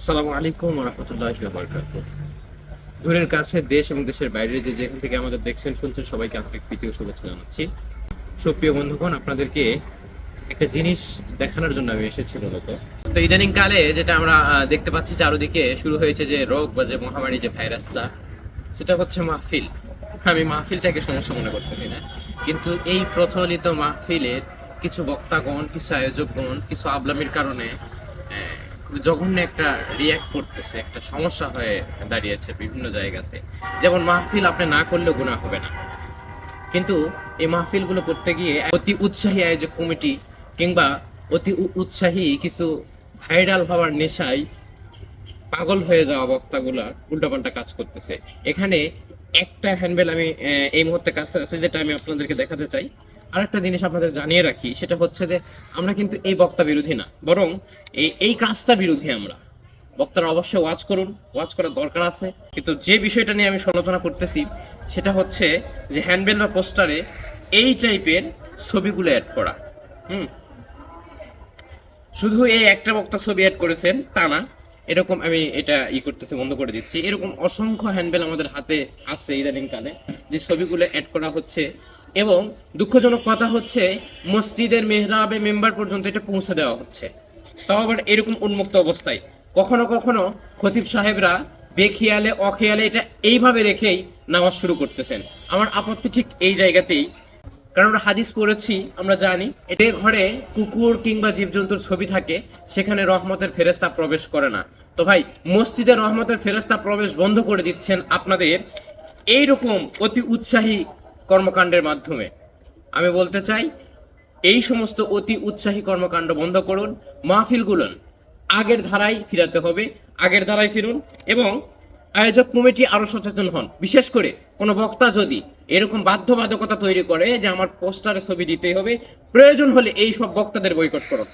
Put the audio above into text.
আসসালামু আলাইকুম দূরের কাছে দেশ এবং দেশের বাইরে যে যেখান থেকে আমাদের দেখছেন, শুনছেন, সবাইকে আন্তরিক শুভেচ্ছা জানাচ্ছি। সুপ্রিয় বন্ধুগণ, আপনাদেরকে একটা জিনিস দেখানোর জন্য আমি এসেছি মূলত। তো ইদানিং কালে যেটা আমরা দেখতে পাচ্ছি চারদিকে শুরু হয়েছে যে রোগ বা যে মহামারী যে ভাইরাসটা, সেটা হচ্ছে মাহফিল। আমি মাহফিলটাকে সমস্যা মনে করতেছি না। কিন্তু এই প্রচলিত মাহফিলের কিছু বক্তাগণ, কিছু আয়োজকগণ, কিছু আবলামির কারণে জঘন্য একটা রিয়াক্ট করতেছে, একটা সমস্যা হয়ে দাঁড়িয়েছে বিভিন্ন জায়গাতে। যেমন মাহফিল আপনি না করলেও গুণা হবে না। কিন্তু এই মাহফিলগুলো করতে গিয়ে অতি উৎসাহী আয়োজক কমিটি কিংবা অতি উৎসাহী কিছু ভাইরাল হওয়ার নেশায় পাগল হয়ে যাওয়া বক্তাগুলা উল্টাপাল্টা কাজ করতেছে। এখানে একটা হ্যান্ডবেল আমি এই মুহূর্তে কাছে আছে, যেটা আমি আপনাদেরকে দেখাতে চাই। আরেকটা জিনিস আপনাদের জানিয়ে রাখি, সেটা হচ্ছে যে আমরা কিন্তু এই বক্তা বিরোধী না, বরং এই এই কাজটা বিরোধী আমরা। বক্তারা অবশ্যই ওয়াচ করুন ওয়াচ করার দরকার আছে। কিন্তু যে বিষয়টা নিয়ে আমি সমালোচনা করতেছি, সেটা হচ্ছে যে হ্যান্ডবেল বা পোস্টারে এই টাইপের ছবিগুলো অ্যাড করা। হুম? শুধু এই একটা বক্তা ছবি অ্যাড করেছেন, তা না। এরকম আমি এটা ই করতেছি, বন্ধ করে দিচ্ছি। এরকম অসংখ্য হ্যান্ডবেল আমাদের হাতে আছে ইদানিং কালে, যে ছবিগুলো অ্যাড করা হচ্ছে এবং দুঃখজনক কথা হচ্ছে, মসজিদের মেহরাবে মেম্বার পর্যন্ত এটা পৌঁছে দেওয়া হচ্ছে। তাও আবার এরকম উন্মুক্ত অবস্থায়। কখনো কখনো খতিব সাহেবরা বেখিয়ালে, অখেয়ালে এটা এইভাবে রেখেই নামাজ শুরু করতেছেন। আমার আপত্তি ঠিক এই জায়গাতেই। কারণ আমরা হাদিস পড়েছি, আমরা জানি, এতে ঘরে কুকুর কিংবা জীবজন্তুর ছবি থাকে, সেখানে রহমতের ফেরেস্তা প্রবেশ করে না। তো ভাই, মসজিদে রহমতের ফেরেস্তা প্রবেশ বন্ধ করে দিচ্ছেন আপনাদের, এইরকম অতি উৎসাহী কর্মকাণ্ডের মাধ্যমে। আমি বলতে চাই, এই সমস্ত অতি উৎসাহী কর্মকাণ্ড বন্ধ করুন মাহফিলগুলো আগের ধারায় ফিরাতে হবে, আগের ধারায় ফিরুন এবং আয়োজক কমিটি আরও সচেতন হন। বিশেষ করে কোনো বক্তা যদি এরকম বাধ্যবাধকতা তৈরি করে যে আমার পোস্টারে ছবি দিতেই হবে, প্রয়োজন হলে এই সব বক্তাদের বয়কট করো।